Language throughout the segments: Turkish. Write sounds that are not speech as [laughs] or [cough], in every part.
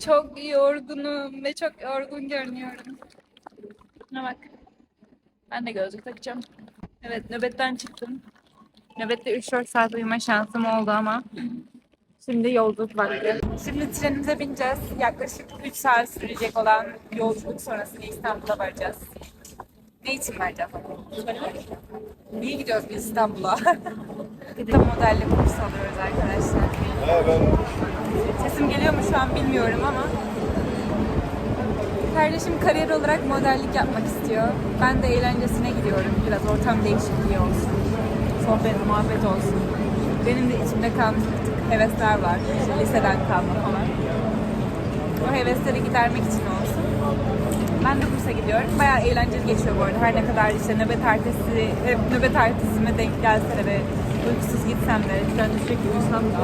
Çok yorgunum ve çok yorgun görünüyorum. Buna bak. Ben de gözlük takacağım. Evet nöbetten çıktım. Nöbette 3-4 saat uyuma şansım oldu ama şimdi yolculuk vakti. Şimdi trenimize bineceğiz. Yaklaşık 3 saat sürecek olan yolculuk sonrasında İstanbul'a varacağız. Ne için varacağız? Niye gidiyoruz biz İstanbul'a? [laughs] Bir de modellik kurs alıyoruz arkadaşlar. Sesim geliyor mu şu an bilmiyorum ama Kardeşim kariyer olarak modellik yapmak istiyor. Ben de eğlencesine gidiyorum. Biraz ortam değişikliği olsun. Sohbet, muhabbet olsun. Benim de içimde kalmış bir tık hevesler var. İşte liseden kalma falan. O hevesleri gidermek için olsun. Ben de kursa gidiyorum. Bayağı eğlenceli geçiyor bu arada. Her ne kadar işte nöbet ertesi, nöbet ertesime denk gelse de uykusuz gitsem de, trende sürekli uyusam da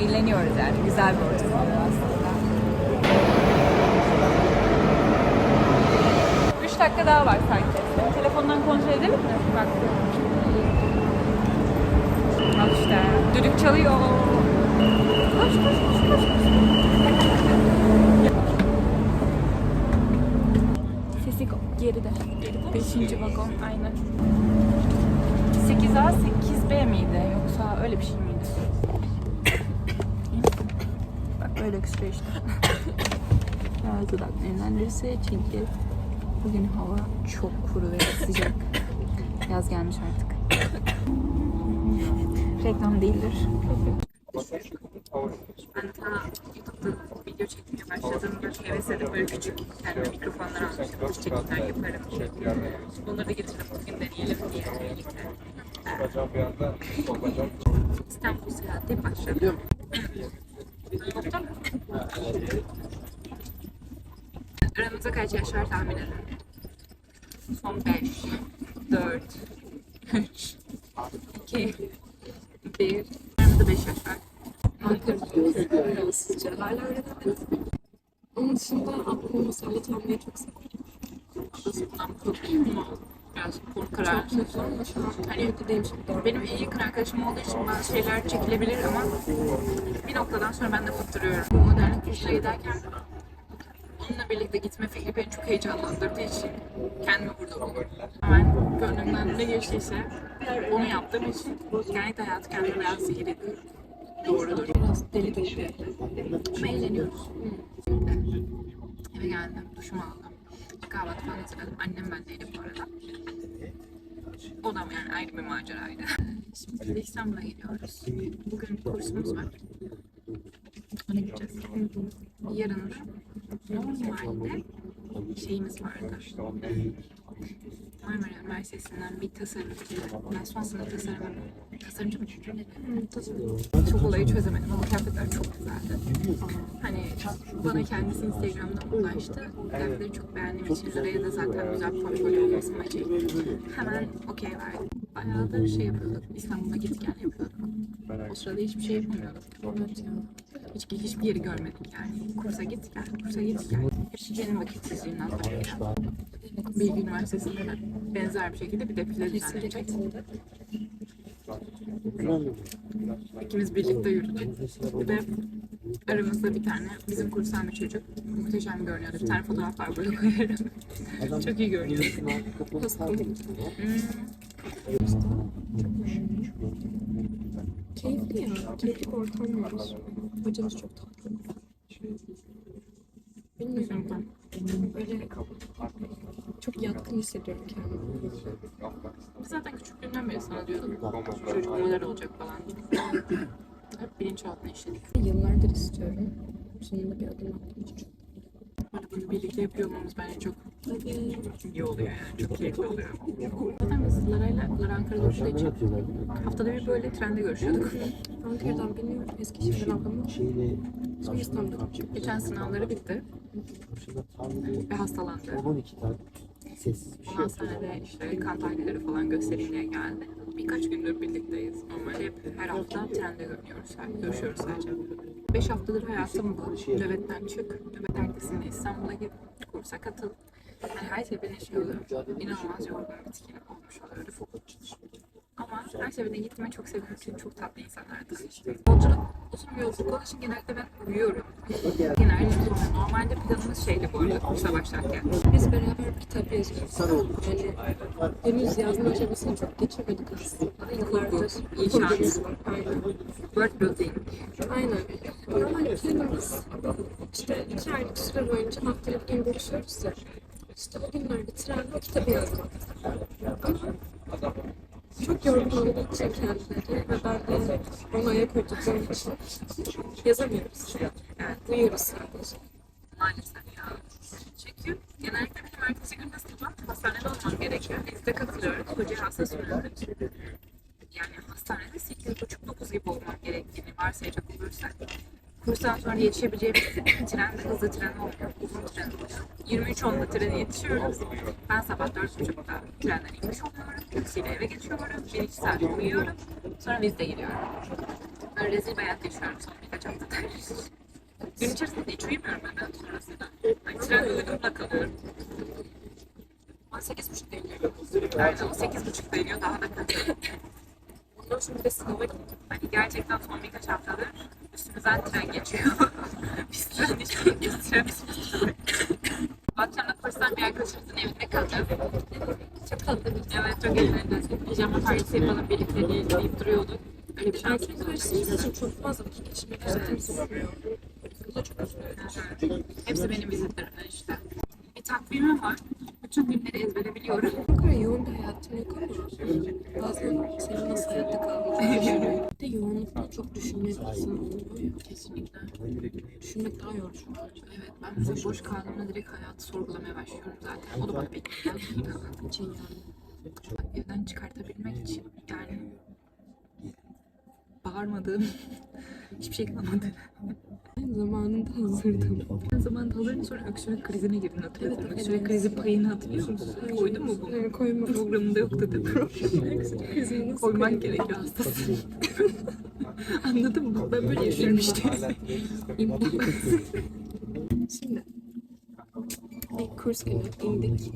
[laughs] eğleniyoruz yani. Güzel bir ortam aslında. 3 dakika daha var sanki. Telefondan kontrol edelim mi? Bak. Al işte. Düdük çalıyor. Koş koş koş koş. Sesi geride. Beşinci vagon. Aynen. 8A 8B miydi? Yoksa öyle bir şey miydi? Bak böyle öksürüyor işte. Biraz dudak nemlendirirse çünkü bugün hava çok kuru ve sıcak. Yaz gelmiş artık. Reklam değildir. Ben ta YouTube'da video çekmeye başladığımda heves edip böyle küçük kendime mikrofonlar almıştım. Dış çekimler yaparım. Bunları da getirdim bugün deneyelim diye. İstanbul seyahati başladı. Nokta. Aramızda kaç yaş var tahmin edin. Son 5, 4, 3, 2, 1. Aramızda 5 yaş var. Ankara'da Fransızca. Hala öyle demedim. Onun dışında aklıma musallat olmayı çok severim. Bundan korkuyorum. Biraz korkarak. Ama şu an hani evdeyim şimdi. Benim en yakın arkadaşım olduğu için bazı şeyler çekilebilir ama bir noktadan sonra ben de fıttırıyorum. Bu modernlik kursuna giderken onunla birlikte gitme fikri beni çok heyecanlandırdığı için kendimi burada buluyorum. Ben gönlümden ne geçtiyse onu yaptığım için genellikle hayatı kendime biraz zehir ediyorum. Doğrudur. Biraz deli bir Ama eğleniyoruz. Eve geldim, duşumu aldım. Kahvaltı falan hazırladım. Annem bendeydi bu arada. O da yani ayrı bir maceraydı. Şimdi İstanbul'a gidiyoruz. Bugün kursumuz var. Ona gideceğiz. Yarın normalde şeyimiz vardı. Marmara Üniversitesi'nden bir tasarımcı, ben son sınıf tasarım, tasarımcı mı ne? Çok olayı çözemedim ama kıyafetler çok güzeldi. Hani bana kendisi Instagram'dan ulaştı. Kıyafetleri çok beğendiğim için araya da zaten güzel bir portfolyo olması amacıyla hemen okey verdim. Bayağıdır şey yapıyorduk, İstanbul'a git gel yapıyorduk. O sırada hiçbir şey yapamıyorduk. Evet ya. Hiç, hiçbir yeri görmedik yani. Kursa git gel, kursa git gel. Hepsinin vakitsizliğinden dolayı. Bilgi Üniversitesi'nde de benzer bir şekilde bir defile düzenlenecek. İkimiz birlikte yürüdük. De aramızda bir tane bizim kurstan bir çocuk. Muhteşem görünüyordu. Bir tane fotoğraf var burada koyarım. Çok iyi görünüyordu. Hastalık. Keyifli ya. Keyifli ortam var. Hocamız çok tatlı. Bilmiyorum. Böyle çok yatkın hissediyorum kendimi. Biz zaten küçüklüğünden beri sana diyorduk. Çocuk model olacak falan. Hep bilinçaltına işledik. Yıllardır istiyorum. Sonunda bir adım attım. Çok Böyle bunu birlikte yapıyor olmamız bence çok iyi oluyor yani. Çok keyifli oluyor. Zaten biz Lara'yla, Lara Ankara'da olduğu için haftada bir böyle trende görüşüyorduk. Ankara'dan biniyorum. Eskişehir'den ablamla. Sonra İstanbul'a. Geçen sınavları bitti ve hastalandı. Ondan sonra da işte kan tahlilleri falan göstereyim diye geldi. Birkaç gündür birlikteyiz. Normalde hep her hafta trende görünüyoruz, görüşüyoruz sadece. Beş haftadır hayatım bu. Nöbetten çık, nöbet ertesinde İstanbul'a git, kursa katıl. Yani her seferinde şey oluyor. İnanılmaz yorgun, bitkin olmuş oluyorum. Ama her seferinde gittiğime çok sevindim çünkü çok tatlı insanlar tanıştım. Yolculuk uzun bir yolculuk olduğu için genellikle ben uyuyorum. Genelde normalde planımız şeydi bu arada kursa başlarken. Biz beraber bir kitap yazıyoruz. Yani henüz yazma aşamasını çok geçemedik aslında. Yıllardır inşaat. Word building. Aynen. Ama kendimiz işte iki aylık süre boyunca haftada bir gün görüşüyoruz ya. İşte o günlerde trende kitabı yazmak. Ama çok yorgun olduğu için kendileri ve ben de ona ayak uydurduğum için yazamıyoruz. Yani uyuyoruz sadece. Maalesef ya. Çünkü genellikle benim ertesi gün de sabah hastanede olmam gerekiyor. Biz de katılıyoruz. Hocaya hasta sunuyoruz. Yani hastanede 8.30-9 gibi olmam gerektiğini varsayacak olursak kurstan sonra yetişebileceğim [laughs] tren de hızlı tren olmuyor. 23.10'da trene yetişiyoruz. Ben sabah 4.30'da trenden inmiş oluyorum. Taksiyle eve geçiyorum. 1-2 saat uyuyorum. Sonra vizde gidiyorum. Böyle rezil bir hayat yaşıyorum son birkaç haftadır. Gün içerisinde hiç uyumuyorum ben sonrasında. Yani trende uyuduğumda kalıyorum. 18.30'da iniyorum. Aynen 18.30'da iniyor daha da kötü. Sonra bir de sınava. Hani gerçekten son birkaç haftadır üstümüzden [laughs] tren geçiyor. Biz tren hiç geçtiremiyoruz. Akşam da kurstan bir arkadaşımızın evinde kalacağız. Çok tatlı bir Evet çok eğlenceli. Pijama partisi yapalım birlikte diye deyip duruyorduk. Öyle bir şans karşımız için çok fazla vakit geçirmek zorluyor. Bu da çok üzülüyor. Hepsi benim vizitlerimden işte. Bir takvimim var. Bütün günleri ezbere biliyorum. Bu kadar yoğun bir hayatım yok ama bazen senin nasıl hayatta kaldığını Bir [laughs] de yoğunlukta çok düşünmek oluyor ya. Kesinlikle. Düşünmek daha yorucu. Evet ben mesela boş kaldığımda direkt hayatı sorgulamaya başlıyorum zaten. O da bana gelmiyor. İçin yani. Evden çıkartabilmek için yani bağırmadığım [laughs] hiçbir şey kalmadı. Zamanında hazırdım. Ben zamanında hazırdım sonra öksürük krizine girdin hatırladın mı? Öksürük krizi payını hatırlıyor musun? Koydun mu bunu? Yani koyma. Programında yoktu dedi. Öksürük krizini koyman gerekiyor hastası. Anladın mı? Ben böyle yaşıyorum işte. Şimdi ilk kurs günü indik.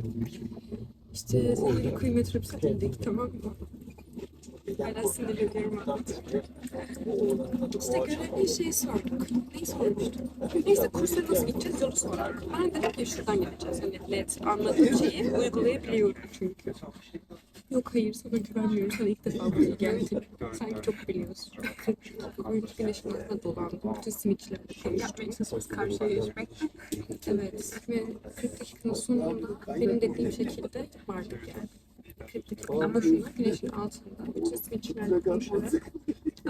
İşte uyku metrobüse indik tamam mı? Hala sinirleniyorum anlatırken. İşte görevliye şey sorduk. Neyi sormuştuk? Neyse kursa nasıl gideceğiz yolu sorduk. Ben dedim ki şuradan gideceğiz. Hani net anladığım şeyi uygulayabiliyorum çünkü. Yok hayır sana güvenmiyorum. Sana ilk defa buraya geldim. Sanki çok biliyorsun. Öyle güneşin altında dolandım. Bütün simitçilerle konuştum. Çalışıyoruz karşıya geçmek. Evet ve 40 dakikanın sonunda benim dediğim şekilde vardık yani. 40 dakika ama şunlar güneşin altında. Bütün simitçilerle konuşarak.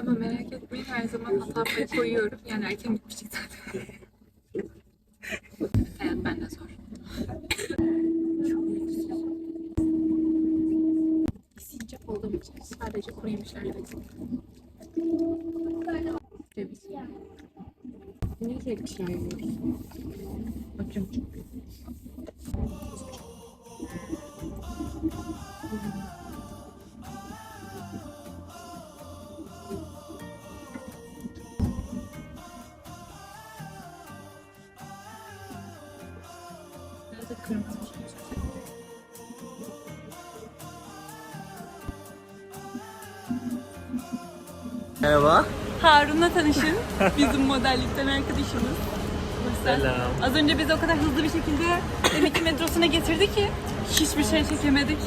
Ama merak etmeyin her zaman hata payı koyuyorum. Yani erken bitmiştik zaten. Hayat bende zor. Sincap olduğum için sadece kuru yemişlerle besleniyorum. Ceviz. Niye tek çay Merhaba. Harun'la tanışın. Bizim modellikten arkadaşımız. Selam. Az önce bizi o kadar hızlı bir şekilde M2 metrosuna getirdi ki hiçbir şey çekemedik.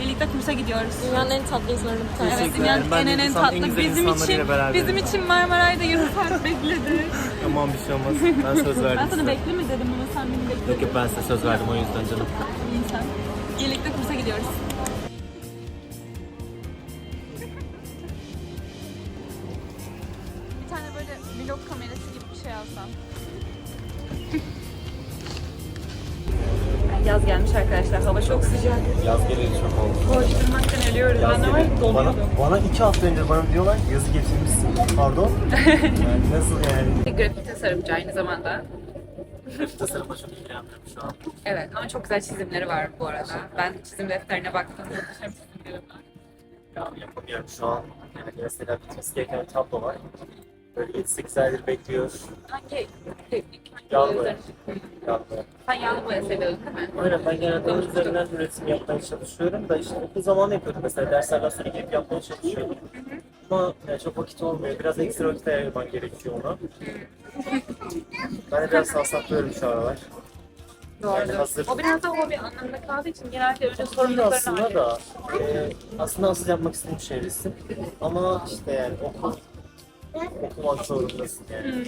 Birlikte kursa gidiyoruz. Dünyanın en tatlı insanlarından bir tanesi. Evet, dünyanın Ben en de en, en insanın en tatlı. güzel Bizim için, beraberim. bizim için Marmaray'da yarım saat bekledi. Aman bir şey olmaz. Ben söz verdim Ben sana size. bekleme dedim ama sen beni bekledin. Yok yok ben size söz verdim o yüzden canım. İnsan. Birlikte kursa gidiyoruz. Yaz geleli çok oldu. Koşturmaktan ölüyorum. Ben de var ya bana, donuyordum. bana iki hafta önce bana diyorlar ki yazı getirmişsin. Pardon. [laughs] yani nasıl yani? Grafik tasarımcı aynı zamanda. Grafik tasarımla çok ilgileniyorum şu an. Evet ama çok güzel çizimleri var bu arada. Ben çizim defterine baktım. Muhteşem var. Ya yapamıyorum şu an. Yani mesela bitmesi gereken tablo var. Böyle 7-8 aydır bekliyor. Hangi teknik? Yağlı boya boya. üzerine? Yapmıyor. Sen yağlı boya seviyordun değil mi? Aynen ben genelde onun üzerinden üretim yapmaya çalışıyorum da işte okul zamanı yapıyordum mesela derslerden sonra gelip yapmaya çalışıyordum. Ama yani çok vakit olmuyor. Biraz ekstra vakit ayırman gerekiyor ona. Ben de biraz salsaklıyorum şu aralar. Yani hazır. O biraz da hobi anlamında kaldığı için genelde önce sorumluluklarını aslında da e, aslında asıl yapmak istediğim şey resim. Ama işte yani okul okumak zorundasın yani.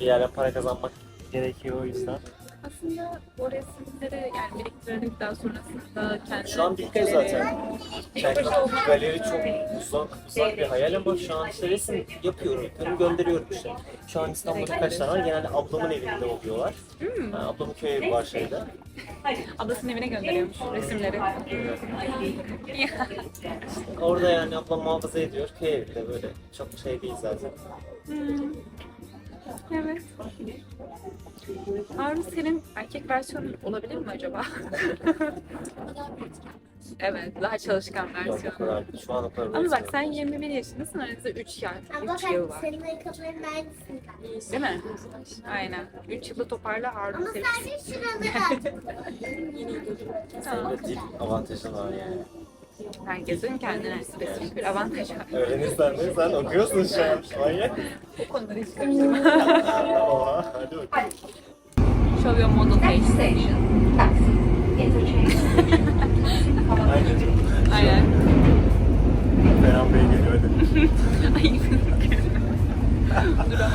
Bir yerden para kazanmak gerekiyor o yüzden. Aslında o resimleri yani biriktirdikten sonrasında kendi Şu an bitiyor zaten. Yani galeri çok uzak, uzak bir hayal ama şu an işte resim yapıyorum, yapıyorum, gönderiyorum işte. Şu an İstanbul'da kaç tane var? Genelde ablamın evinde oluyorlar. Yani ablamın köy evi var şeyde. Ablasının evine gönderiyormuş resimleri. Orada yani ablam muhafaza ediyor. Köy evinde böyle çok şey değil zaten. Evet. Harun senin erkek versiyonun olabilir mi acaba? [laughs] evet, daha çalışkan Yok o versiyonu. kadar. Şu an o kadar. Ama bak sen 21 yaşındasın, aranızda 3 yaş, Abla 3 yıl ben var. senin ayakkabıların aynısından. Değil mi? Aynen. 3 yılı toparla Harun Ama senin. sadece şuraları Tamam. [laughs] Avantajın var yani. Herkesin kendine spesifik bir avantajı var. Öğrenirsen de sen okuyorsun şu an. Manyak. Bu konuları hiç karıştırma. Oha, hadi bakalım. Show your model page. Aynen. Aynen. Ferhan Bey geliyor hadi. [laughs] Ay, Duramam.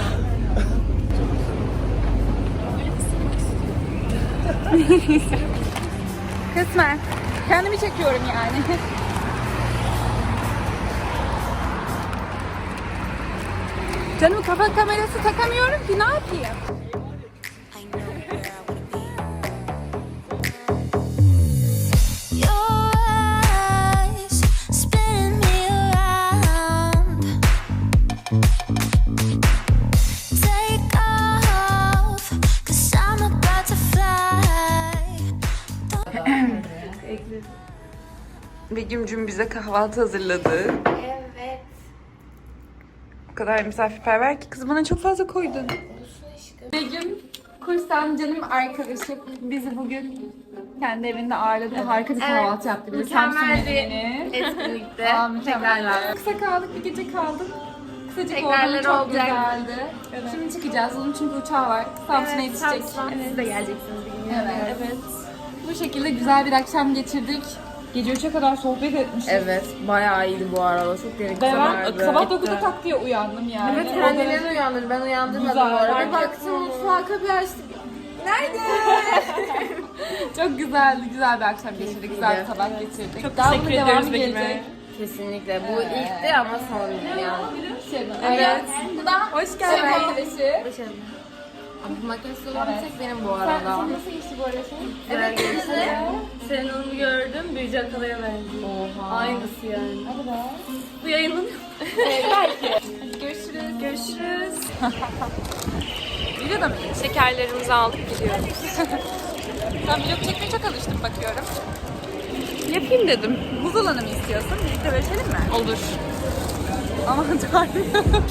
Kısmen. Kendimi çekiyorum yani. [laughs] Canım kafa kamerası takamıyorum ki ne yapayım? Begüm'cüm bize kahvaltı hazırladı. Evet. O kadar misafirperver ki kız bana çok fazla koydun. Begüm kurstan canım arkadaşım bizi bugün kendi evinde ağırladı. Harika bir kahvaltı yaptı. bize. Samsun Mükemmel bir yemeğini. etkinlikte. Aa, mükemmel. Tekrarlar. Kısa kaldık, bir gece kaldık. Kısacık Tekrarları oldu, çok olacak. güzeldi. Şimdi çıkacağız. Onun çünkü uçağı var. Samsun'a yetişecek. Siz de geleceksiniz bir gün. Evet. evet. Bu şekilde güzel bir akşam geçirdik. Gece 3'e kadar sohbet etmiştik. Evet, bayağı iyiydi bu arada. Çok gerekli Ve ben sabah 9'da tak diye uyandım yani. Evet, O kendilerini derece- uyandırdı. Ben uyandırmadım Güzel, bu arada. fark baktım mutfağa kapıyı açtık. Nerede? [laughs] Çok güzeldi. Güzel bir akşam geçirdik. Güzel bir sabah geçirdik. Çok teşekkür ediyoruz Begüm'e. Kesinlikle. Bu ilkti ama son yani. Evet. Bu da hoş geldin arkadaşı. Bu makinesi olan bir tek benim bu arada. Nasıl geçti bu arada senin? Evet geçti. Senin onu gördüm. Büyücü Akalay'a benziyor. Oha. Aynısı yani. Hadi be. Bu yayınlanıyor. Görüşürüz. Görüşürüz. [laughs] Videoda mı? Şekerlerimizi aldık gidiyoruz. [laughs] Sen vlog çekmeye çok alıştın bakıyorum. Yapayım dedim. Buz olanı mı istiyorsun? Birlikte bölüşelim mi? Olur. Aman tanrım. [laughs]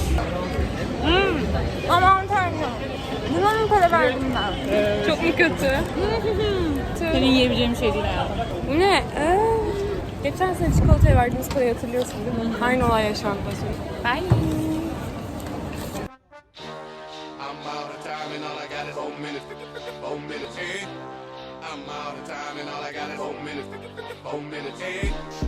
Hmm. Aman tanrım. Buna mı para verdim ben? Çok mu kötü? Senin yiyebileceğin şey değil hayatım. Bu ne? Ee, geçen sene çikolataya verdiğimiz parayı hatırlıyorsun değil mi? Aynı olay yaşandı. Bye. I'm out of time and all I got is four minutes. Four minutes, eh? I'm out of time and all I got is four minutes. Four minutes, eh?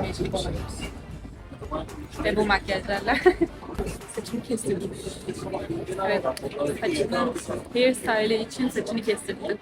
Yetişmeye çalışıyoruz. Ve bu makyajlarla. Saçımı kestirdim. evet. Saçının hairstyle için saçını kestirdi.